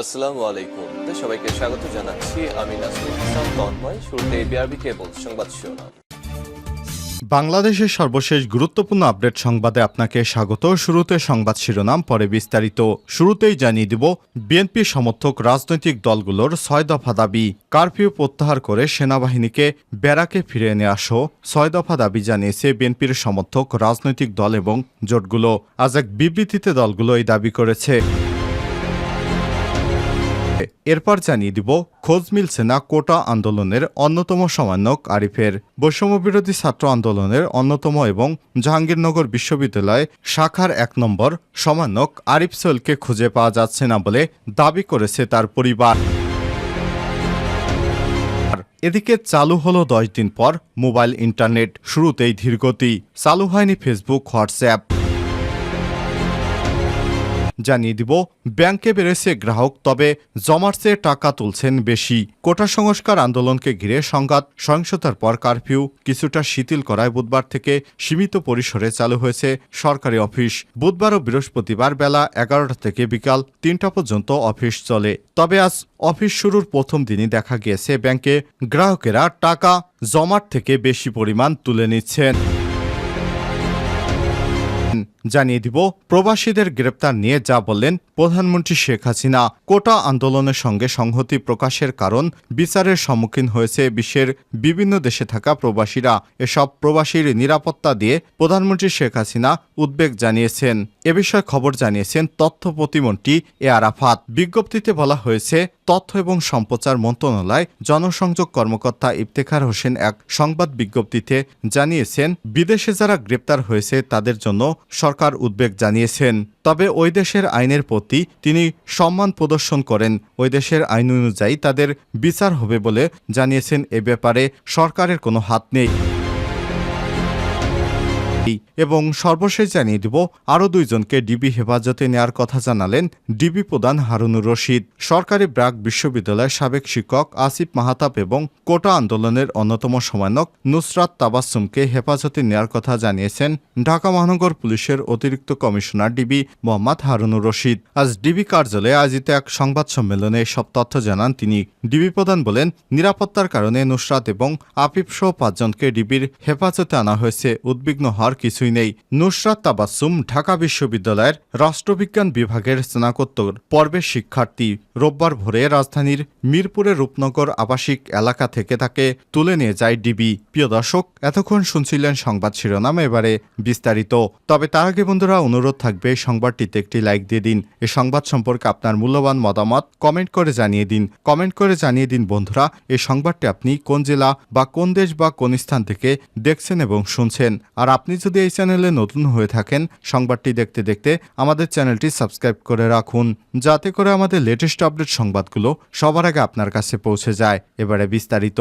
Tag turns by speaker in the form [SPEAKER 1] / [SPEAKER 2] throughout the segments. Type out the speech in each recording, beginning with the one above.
[SPEAKER 1] আসসালামু আলাইকুম। সবাইকে স্বাগত জানাচ্ছি। আমি হাসান তন্ময়। শুরুতে বিআরবি কেবল সংবাদ শিরোনাম।
[SPEAKER 2] বাংলাদেশের সর্বশেষ গুরুত্বপূর্ণ আপডেট সংবাদে আপনাকে স্বাগত। শুরুতে সংবাদ শিরোনাম, পরে বিস্তারিত। শুরুতেই জানিয়ে দিব বিএনপি সমর্থক রাজনৈতিক দলগুলোর ছয় দফা দাবি, কারফিউ প্রত্যাহার করে সেনাবাহিনীকে ব্যারাকে ফিরে এনে আসো। ছয় দফা দাবি জানিয়েছে বিএনপির সমর্থক রাজনৈতিক দল এবং জোটগুলো। আজ এক বিবৃতিতে দলগুলো এই দাবি করেছে। এরপর জানিয়ে দিব, খোঁজ মিলছে না কোটা আন্দোলনের অন্যতম সমন্বয়ক আরিফের। বৈষম্যবিরোধী ছাত্র আন্দোলনের অন্যতম এবং জাহাঙ্গীরনগর বিশ্ববিদ্যালয় শাখার এক নম্বর সমন্বয়ক আরিফ সোহেলকে খুঁজে পাওয়া যাচ্ছে না বলে দাবি করেছে তার পরিবার। এদিকে চালু হলো দশ দিন পর মোবাইল ইন্টারনেট, শুরুতেই ধীরগতি। চালু হয়নি ফেসবুক, হোয়াটসঅ্যাপ। জানিয়ে দিব, ব্যাংকে বেড়েছে গ্রাহক, তবে জমার চেয়ে টাকা তুলছেন বেশি। কোটা সংস্কার আন্দোলনকে ঘিরে সংঘাত, সহিংসতার পর কারফিউ, কিছুটা শিথিল করায় বুধবার থেকে সীমিত পরিসরে চালু হয়েছে সরকারি অফিস। বুধবার ও বৃহস্পতিবার বেলা এগারোটা থেকে বিকাল তিনটা পর্যন্ত অফিস চলে। তবে আজ অফিস শুরুর প্রথম দিনই দেখা গিয়েছে ব্যাংকে গ্রাহকেরা টাকা জমার থেকে বেশি পরিমাণ তুলে নিচ্ছেন। জানিয়ে দিব, প্রবাসীদের গ্রেপ্তার নিয়ে যা বললেন প্রধানমন্ত্রী শেখ হাসিনা। কোটা আন্দোলনের সঙ্গে সংহতি প্রকাশের কারণ বিচারের সম্মুখীন হয়েছে বিশ্বের বিভিন্ন দেশে থাকা প্রবাসীরা। এসব প্রবাসীর নিরাপত্তা দিয়ে প্রধানমন্ত্রী শেখ হাসিনা উদ্বেগ জানিয়েছেন। এ বিষয়ে খবর জানিয়েছেন তথ্য প্রতিমন্ত্রী এ আরাফাত। বিজ্ঞপ্তিতে বলা হয়েছে, তথ্য এবং সম্প্রচার মন্ত্রণালয় জনসংযোগ কর্মকর্তা ইফতেখার হোসেন এক সংবাদ বিজ্ঞপ্তিতে জানিয়েছেন, বিদেশে যারা গ্রেপ্তার হয়েছে তাদের জন্য উদ্বেগ জানিয়েছেন। তবে ওই দেশের আইনের প্রতি তিনি সম্মান প্রদর্শন করেন। ওই দেশের আইন অনুযায়ী তাদের বিচার হবে বলে জানিয়েছেন এ ব্যাপারে সরকারের কোনো হাত নেই। এবং সর্বশেষ জানিয়ে দিব, আরও দুইজনকে ডিবি হেফাজতে নেয়ার কথা জানালেন ডিবি প্রধান হারুনুর রশিদ। সরকারি ব্রাক বিশ্ববিদ্যালয়ের সাবেক শিক্ষক আসিফ মাহাতাব এবং কোটা আন্দোলনের অন্যতম সমন্বয়ক নুসরাত তাবাসুমকে হেফাজতে নেয়ার কথা জানিয়েছেন ঢাকা মহানগর পুলিশের অতিরিক্ত কমিশনার ডিবি মোহাম্মদ হারুনুর রশিদ। আজ ডিবি কার্যালয়ে আয়োজিত এক সংবাদ সম্মেলনে সব তথ্য জানান তিনি। ডিবি প্রধান বলেন, নিরাপত্তার কারণে নুসরাত এবং আফিফ সহ পাঁচজনকে ডিবির হেফাজতে আনা হয়েছে। উদ্বিগ্ন হওয়ার কিছুই নেই। নুসরাত তাবাসুম ঢাকা বিশ্ববিদ্যালয়ের রাষ্ট্রবিজ্ঞান বিভাগের স্নাতকোত্তর পর্বের শিক্ষার্থী। রোববার ভোরে রাজধানীর মিরপুরের রূপনগর আবাসিক এলাকা থেকে তাকে তুলে নিয়ে যায় ডিবি। প্রিয় দর্শক, এতক্ষণ শুনছিলেন সংবাদ শিরোনাম, এবারে বিস্তারিত। তবে তার আগে বন্ধুরা, অনুরোধ থাকবে, সংবাদটিতে একটি লাইক দিয়ে দিন। এই সংবাদ সম্পর্কে আপনার মূল্যবান মতামত কমেন্ট করে জানিয়ে দিন। কমেন্ট করে জানিয়ে দিন বন্ধুরা এই সংবাদটি আপনি কোন জেলা বা কোন দেশ বা কোন স্থান থেকে দেখছেন এবং শুনছেন। আর আপনি যদি এই চ্যানেলে নতুন হয়ে থাকেন, সংবাদটি দেখতে দেখতে আমাদের চ্যানেলটি সাবস্ক্রাইব করে রাখুন, যাতে করে আমাদের লেটেস্ট আপডেট সংবাদগুলো সবার আগে আপনার কাছে পৌঁছে যায়। এবারে বিস্তারিত।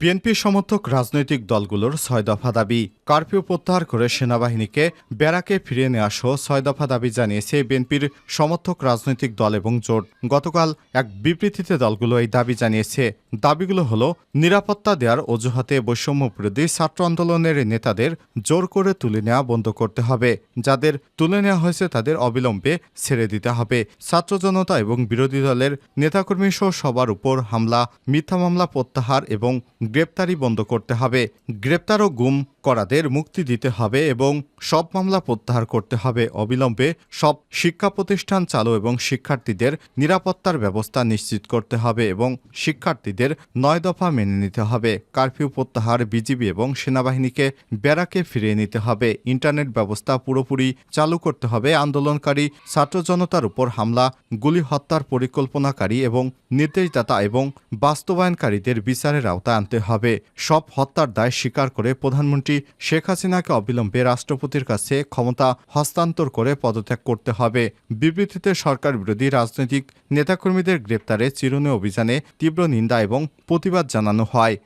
[SPEAKER 2] বিএনপি সমর্থক রাজনৈতিক দলগুলোর ছয় দফা দাবি কারফিউ প্রত্যাহার করে সেনাবাহিনীকে ব্যারাকে ফিরিয়ে নেওয়া সহ ছয় দফা দাবি জানিয়েছে বিএনপির সমর্থক রাজনৈতিক দল এবং জোট। গতকাল এক বিবৃতিতে দলগুলো এই দাবি জানিয়েছে। দাবিগুলো হলো, নিরাপত্তা দেওয়ার অজুহাতে বৈষম্য বিরোধী ছাত্র আন্দোলনের নেতাদের জোর করে তুলে নেওয়া বন্ধ করতে হবে। যাদের তুলে নেওয়া হয়েছে তাদের অবিলম্বে ছেড়ে দিতে হবে। ছাত্র জনতা এবং বিরোধী দলের নেতাকর্মী সহ সবার উপর হামলা, মিথ্যা মামলা প্রত্যাহার এবং গ্রেপ্তারি বন্ধ করতে হবে। গ্রেপ্তার ও গুম করাদের মুক্তি দিতে হবে এবং সব মামলা প্রত্যাহার করতে হবে। অবিলম্বে সব শিক্ষা প্রতিষ্ঠান চালু এবং শিক্ষার্থীদের নিরাপত্তার ব্যবস্থা নিশ্চিত করতে হবে এবং শিক্ষার্থীদের নয় দফা মেনে নিতে হবে। কারফিউ প্রত্যাহার বিজিবি এবং সেনাবাহিনীকে ব্যারাকে ফিরিয়ে নিতে হবে। ইন্টারনেট ব্যবস্থা পুরোপুরি চালু করতে হবে। আন্দোলনকারী ছাত্র জনতার উপর হামলা, গুলি হত্যার পরিকল্পনাকারী এবং নির্দেশদাতা এবং বাস্তবায়নকারীদের বিচারের আওতায় আনতে হবে। সব হত্যার দায় স্বীকার করে প্রধানমন্ত্রী শেখ হাসিনাকে অবিলম্বে রাষ্ট্রপতির কাছে ক্ষমতা হস্তান্তর করে পদত্যাগ করতে হবে। বিবৃতিতে সরকার বিরোধী রাজনৈতিক নেতাকর্মীদের গ্রেপ্তারে চিরুনি অভিযানে তীব্র নিন্দা এবং প্রতিবাদ জানানো হয়।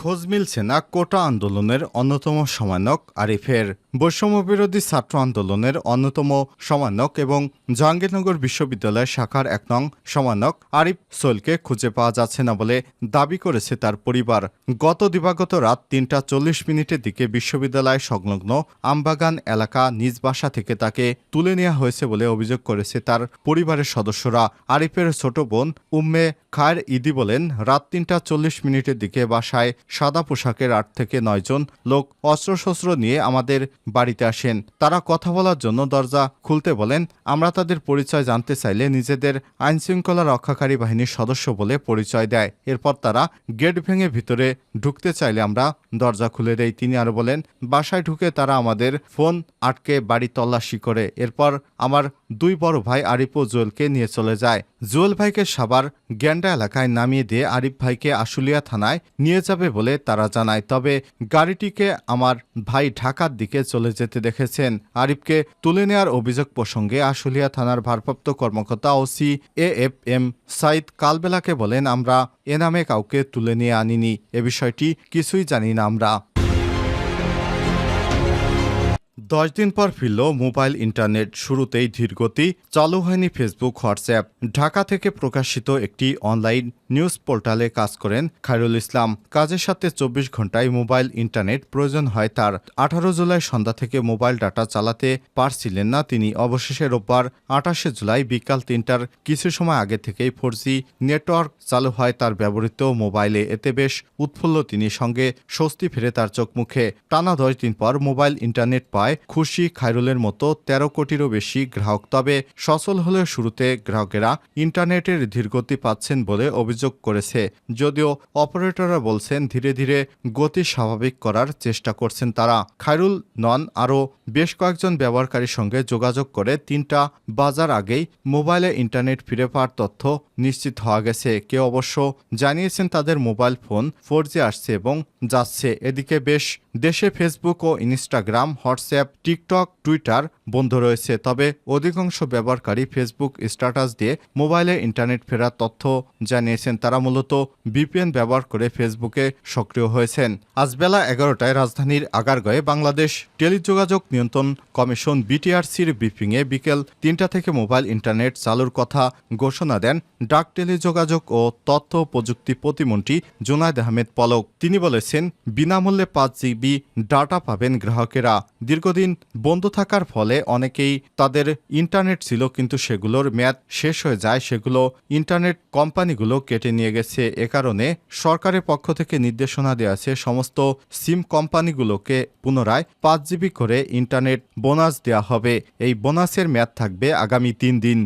[SPEAKER 2] খোঁজ মিলছে না কোটা আন্দোলনের অন্যতম সমানক আরিফের। বৈষম্যবিরোধী ছাত্র আন্দোলনের অন্যতম সমন্বয়ক এবং জাহাঙ্গীরনগর বিশ্ববিদ্যালয় শাখার এক নং সমন্বয়ক আরিফ সোলকে খুঁজে পাওয়া যাচ্ছে না বলে দাবি করেছে তার পরিবার। গত দিবাগত রাত তিনটা চল্লিশ মিনিটের দিকে বিশ্ববিদ্যালয় সংলগ্ন আমবাগান এলাকা নিজ বাসা থেকে তাকে তুলে নেওয়া হয়েছে বলে অভিযোগ করেছে তার পরিবারের সদস্যরা। আরিফের ছোট বোন উম্মে খায়ের ইদি বলেন, রাত তিনটা চল্লিশ মিনিটের দিকে বাসায় সাদা পোশাকের আট থেকে নয়জন লোক অস্ত্রশস্ত্র নিয়ে আমাদের বাড়িতে আসেন। তারা কথা বলার জন্য দরজা খুলতে বলেন, আমরা তাদের পরিচয় জানতে চাইলে নিজেদের আইনশৃঙ্খলা রক্ষাকারী বাহিনীর সদস্য বলে পরিচয় দেয়। এরপর তারা গেট ভেঙে ভিতরে ঢুকতে চাইলে আমরা দরজা খুলে দেই। তিনি আরও বলেন, বাসায় ঢুকে তারা আমাদের ফোন আটকে বাড়ি তল্লাশি করে। এরপর আমার দুই বড় ভাই আরিফ ও জুয়েলকে নিয়ে চলে যায়। জুয়েল ভাইকে সাবার গ্যান্ডা এলাকায় নামিয়ে দিয়ে আরিফ ভাইকে আশুলিয়া থানায় নিয়ে যাবে বলে তারা জানায়। তবে গাড়িটিকে আমার ভাই ঢাকার দিকে চলে যেতে দেখেছেন। আরিফকে তুলে নেয়ার অভিযোগ প্রসঙ্গে আশুলিয়া থানার ভারপ্রাপ্ত কর্মকর্তা OC A F M Sayed কালবেলাকে বলেন, আমরা এ নামে কাউকে তুলে নিয়ে আনিনি। এ বিষয়টি কিছুই জানি না আমরা। দশ দিন পর ফিরল মোবাইল ইন্টারনেট শুরুতেই ধীরগতি। চালু হয়নি ফেসবুক, হোয়াটসঅ্যাপ। ঢাকা থেকে প্রকাশিত একটি অনলাইন নিউজ পোর্টালে কাজ করেন খায়রুল ইসলাম। কাজের সাথে চব্বিশ ঘন্টায় মোবাইল ইন্টারনেট প্রয়োজন হয় তার। আঠারো জুলাই সন্ধ্যা থেকে মোবাইল ডাটা চালাতে পারছিলেন না তিনি। অবশেষে রোববার আঠাশে জুলাই বিকাল তিনটার কিছু সময় আগে থেকেই ফোর নেটওয়ার্ক চালু হয় তার ব্যবহৃত মোবাইলে। এতে বেশ উৎফুল্ল তিনি। সঙ্গে স্বস্তি ফিরে তার চোখ মুখে। টানা দশ দিন পর মোবাইল ইন্টারনেট পায় খুশি খায়রুলের মতো তেরো কোটিরও বেশি গ্রাহক। তবে সচল হলেও শুরুতে গ্রাহকেরা ইন্টারনেটের ধীরগতি পাচ্ছেন বলে অভিযোগ করেছে। যদিও অপারেটররা বলছেন, ধীরে ধীরে গতি স্বাভাবিক করার চেষ্টা করছেন তারা। খায়রুল নন, আরও বেশ কয়েকজন ব্যবহারকারীর সঙ্গে যোগাযোগ করে তিনটা বাজার আগেই মোবাইলে ইন্টারনেট ফিরে পাওয়ার তথ্য নিশ্চিত হওয়া গেছে। কেউ অবশ্য জানিয়েছেন, তাদের মোবাইল ফোন ফোর আসছে এবং যাচ্ছে। এদিকে বেশ দেশে ফেসবুক ও ইনস্টাগ্রাম হোয়াটসঅ্যাপ টিকটক টুইটার বন্ধ রয়েছে। তবে অধিকাংশ ব্যবহারকারী ফেসবুক স্ট্যাটাস দিয়ে মোবাইলে ইন্টারনেট ফেরার তথ্য জানিয়েছেন। তারা মূলত ভিপিএন ব্যবহার করে ফেসবুকে সক্রিয় হয়েছেন। আজ বেলা এগারোটায় রাজধানীর আগারগাঁয়ে বাংলাদেশ টেলিযোগাযোগ নিয়ন্ত্রণ কমিশন বিটিআরসির ব্রিফিংয়ে বিকেল তিনটা থেকে মোবাইল ইন্টারনেট চালুর কথা ঘোষণা দেন ডাক টেলিযোগাযোগ ও তথ্য প্রযুক্তি প্রতিমন্ত্রী জুনায়দ আহমেদ পলক। তিনি বলেছেন, বিনামূল্যে পাঁচ জিবি ডাটা পাবেন গ্রাহকেরা। দীর্ঘদিন বন্ধ থাকার ফলে অনেকেই তাদের ইন্টারনেট ছিল কিন্তু সেগুলোর মেয়াদ শেষ হয়ে যায়, সেগুলো ইন্টারনেট কোম্পানিগুলো কেটে নিয়ে গেছে। এ কারণে সরকারের পক্ষ থেকে নির্দেশনা দেওয়া আছে, সমস্ত সিম কোম্পানিগুলোকে পুনরায় পাঁচ জিবি করে ইন্টারনেট বোনাস দেওয়া হবে। এই বোনাসের মেয়াদ থাকবে আগামী তিন দিন।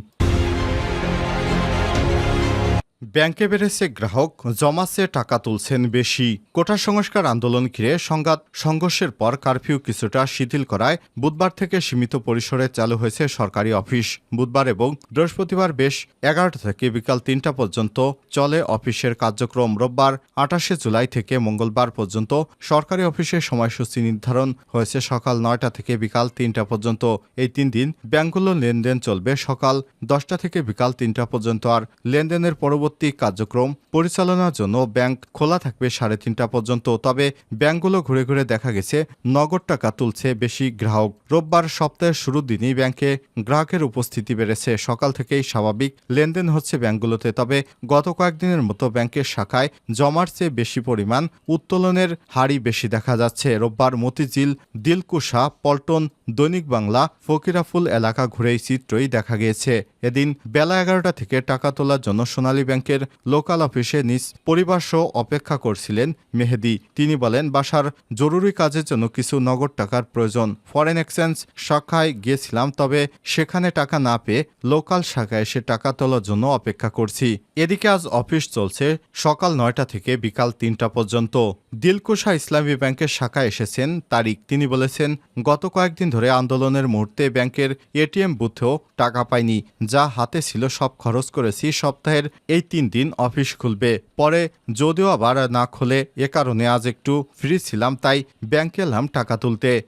[SPEAKER 2] ব্যাংকে বেড়েছে গ্রাহক জমাচ্ছে টাকা তুলছেন বেশি। কোটা সংস্কার আন্দোলন ঘিরে সংঘাত, সংঘর্ষের পর কারফিউ কিছুটা শিথিল করায় বুধবার থেকে সীমিত পরিসরে চালু হয়েছে সরকারি অফিস। বুধবার এবং বৃহস্পতিবার বেশ এগারোটা থেকে বিকাল তিনটা পর্যন্ত চলে অফিসের কার্যক্রম। রোববার আঠাশে জুলাই থেকে মঙ্গলবার পর্যন্ত সরকারি অফিসের সময়সূচি নির্ধারণ হয়েছে সকাল নয়টা থেকে বিকাল তিনটা পর্যন্ত। এই তিন দিন ব্যাংকগুলো লেনদেন চলবে সকাল দশটা থেকে বিকাল তিনটা পর্যন্ত। আর লেনদেনের পরবর্তী কার্যক্রম পরিচালনার জন্য ব্যাংক খোলা থাকবে সাড়ে তিনটা পর্যন্ত। তবে ব্যাংকগুলো ঘুরে ঘুরে দেখা গেছে, নগদ টাকা তুলছে বেশি গ্রাহক। রোববার সপ্তাহের শুরুর দিনই ব্যাংকে গ্রাহকের উপস্থিতি বেড়েছে। সকাল থেকেই স্বাভাবিক লেনদেন হচ্ছে ব্যাংকগুলোতে, তবে গত কয়েকদিনের মতো ব্যাংকের শাখায় জমার চেয়ে বেশি পরিমাণ উত্তোলনের হারই বেশি দেখা যাচ্ছে। রোববার মতিঝিল, দিলকুশা, পল্টন, দৈনিক বাংলা, ফকিরাফুল এলাকা ঘুরেই চিত্রই দেখা গিয়েছে। এদিন বেলা এগারোটা থেকে টাকা তোলার জন্য সোনালী ব্যাংকের লোকাল অফিসে নিজ পরিবার সহ অপেক্ষা করছিলেন মেহেদি। তিনি বলেন, বাসার জরুরি কাজের জন্য কিছু নগদ টাকার প্রয়োজন। ফরেন এক্সচেঞ্জ শাখায় গিয়েছিলাম, তবে সেখানে টাকা না পেয়ে লোকাল শাখায় এসে টাকা তোলার জন্য অপেক্ষা করছি। এদিকে আজ অফিস চলছে সকাল নয়টা থেকে বিকাল তিনটা পর্যন্ত। দিলকুশা ইসলামী ব্যাংকের শাখায় এসেছেন তারিক তিনি বলেছেন, গত কয়েকদিন ধরে আন্দোলনের মুহূর্তে ব্যাংকের এটিএম বুথেও টাকা পাইনি। যা হাতে ছিল সব খরচ করেছি। সপ্তাহের এই তিন দিন অফিস খুলবে। পরে যদিও আবার না খুলে, এ কারণে আজ একটু ফ্রি ছিলাম, তাই ব্যাংকে এলাম টাকা তুলতে।